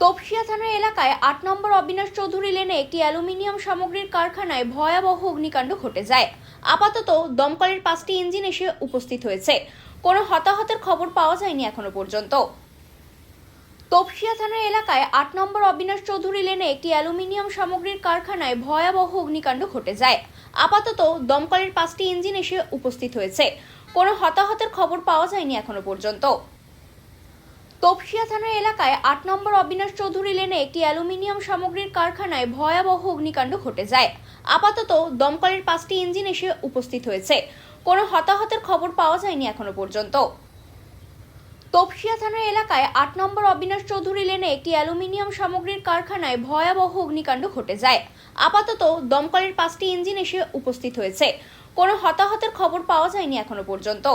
তপসিয়া থানা এলাকায় আট নম্বর অবিনাশ চৌধুরী লেনে একটি অ্যালুমিনিয়াম সামগ্রীর কারখানায় ভয়াবহ অগ্নিকাণ্ড ঘটে যায়। আপাতত দমকলের পাঁচটি ইঞ্জিন এসে উপস্থিত হয়েছে। কোনো হতাহতের খবর পাওয়া যায়নি এখনও পর্যন্ত। তপসিয়া থানার এলাকায় আট নম্বর অবিনাশ চৌধুরী লেনে একটি অ্যালুমিনিয়াম সামগ্রীর কারখানায় ভয়াবহ অগ্নিকাণ্ড ঘটে যায়। আপাতত দমকলের পাঁচটি ইঞ্জিন এসে উপস্থিত হয়েছে। কোনো হতাহতের খবর পাওয়া যায়নি এখনও পর্যন্ত। তপসিয়া থানার এলাকায় আট নম্বর অবিনাশ চৌধুরী লেনে একটি অ্যালুমিনিয়াম সামগ্রীর কারখানায় ভয়াবহ অগ্নিকাণ্ড ঘটে যায়। আপাতত দমকলের পাঁচটি ইঞ্জিন এসে উপস্থিত হয়েছে। কোনো হতাহতের খবর পাওয়া যায়নি এখনও পর্যন্ত। তপসিয়া থানার এলাকায় আট নম্বর অবিনাশ চৌধুরী লেনে একটি অ্যালুমিনিয়াম সামগ্রীর কারখানায় ভয়াবহ অগ্নিকাণ্ড ঘটে যায়। আপাতত দমকলের পাঁচটি ইঞ্জিন এসে উপস্থিত হয়েছে। কোনো হতাহতের খবর পাওয়া যায়নি এখনও পর্যন্ত।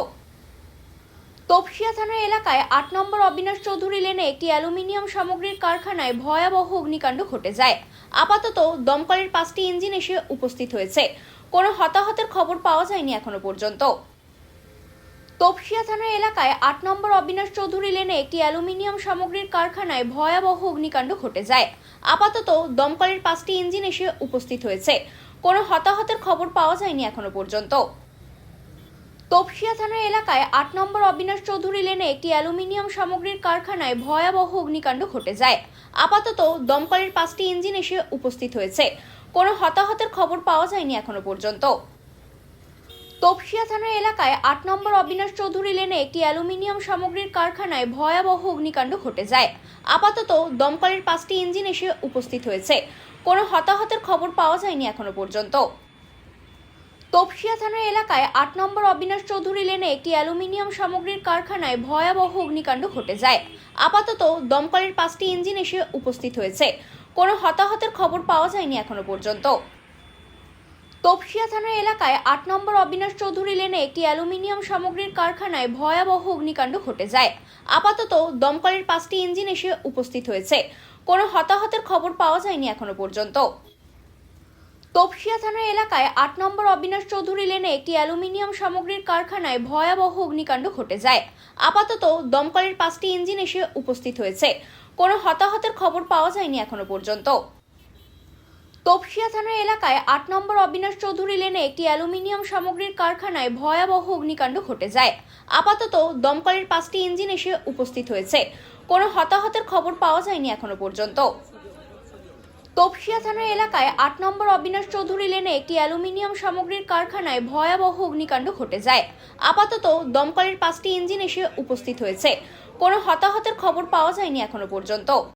তপসিয়া থানার এলাকায় আট নম্বর অবিনাশ চৌধুরী লেনে একটি অ্যালুমিনিয়াম সামগ্রীর কারখানায় ভয়াবহ অগ্নিকাণ্ড ঘটে যায়। আপাতত দমকলের পাঁচটি ইঞ্জিন এসে উপস্থিত হয়েছে। কোনো হতাহতের খবর পাওয়া যায়নি এখনও পর্যন্ত। তপসিয়া থানার এলাকায় আট নম্বর অবিনাশ চৌধুরী লেনে একটি অ্যালুমিনিয়াম সামগ্রীর কারখানায় ভয়াবহ অগ্নিকাণ্ড ঘটে যায়। আপাতত দমকলের পাঁচটি ইঞ্জিন এসে উপস্থিত হয়েছে। কোনো হতাহতের খবর পাওয়া যায়নি এখনও পর্যন্ত। তপসিয়া থানার এলাকায় আট নম্বর অবিনাশ চৌধুরী লেনে একটি অ্যালুমিনিয়াম সামগ্রীর কারখানায় ভয়াবহ অগ্নিকাণ্ড ঘটে যায়। আপাতত দমকলের পাঁচটি ইঞ্জিন এসে উপস্থিত হয়েছে। কোনো হতাহতের খবর পাওয়া যায়নি এখনও পর্যন্ত। তপসিয়া থানার এলাকায় আট নম্বর অবিনাশ চৌধুরী লেনে একটি অ্যালুমিনিয়াম সামগ্রীর কারখানায় ভয়াবহ অগ্নিকাণ্ড ঘটে যায়। আপাতত দমকলের পাঁচটি ইঞ্জিন এসে উপস্থিত হয়েছে। কোনো হতাহতের খবর পাওয়া যায়নি এখনও পর্যন্ত। তপসিয়া থানার এলাকায় আট নম্বর অবিনাশ চৌধুরী লেনে একটি অ্যালুমিনিয়াম সামগ্রীর কারখানায় ভয়াবহ অগ্নিকাণ্ড ঘটে যায়। আপাতত দমকলের পাঁচটি ইঞ্জিন এসে উপস্থিত হয়েছে। কোনো হতাহতের খবর পাওয়া যায়নি এখনও পর্যন্ত। তপসিয়া থানার এলাকায় আট নম্বর অবিনাশ চৌধুরী লেনে একটি অ্যালুমিনিয়াম সামগ্রীর কারখানায় ভয়াবহ অগ্নিকাণ্ড ঘটে যায়। আপাতত দমকলের পাঁচটি ইঞ্জিন এসে উপস্থিত হয়েছে। কোনো হতাহতের খবর পাওয়া যায়নি এখনও পর্যন্ত। তপসিয়া থানার এলাকায় আট নম্বর অবিনাশ চৌধুরী লেনে একটি অ্যালুমিনিয়াম সামগ্রীর কারখানায় ভয়াবহ অগ্নিকাণ্ড ঘটে যায়। আপাতত দমকলের পাঁচটি ইঞ্জিন এসে উপস্থিত হয়েছে। কোনো হতাহতের খবর পাওয়া যায়নি এখনও পর্যন্ত। তপসিয়া থানার এলাকায় আট নম্বর অবিনাশ চৌধুরী লেনে একটি অ্যালুমিনিয়াম সামগ্রীর কারখানায় ভয়াবহ অগ্নিকাণ্ড ঘটে যায়। আপাতত দমকলের পাঁচটি ইঞ্জিন এসে উপস্থিত হয়েছে। কোনো হতাহতের খবর পাওয়া যায়নি এখনও পর্যন্ত। তপসিয়া থানার এলাকায় আট নম্বর অবিনাশ চৌধুরী লেনে একটি অ্যালুমিনিয়াম সামগ্রীর কারখানায় ভয়াবহ অগ্নিকাণ্ড ঘটে যায়। আপাতত দমকলের পাঁচটি ইঞ্জিন এসে উপস্থিত হয়েছে। কোনো হতাহতের খবর পাওয়া যায়নি এখনও পর্যন্ত।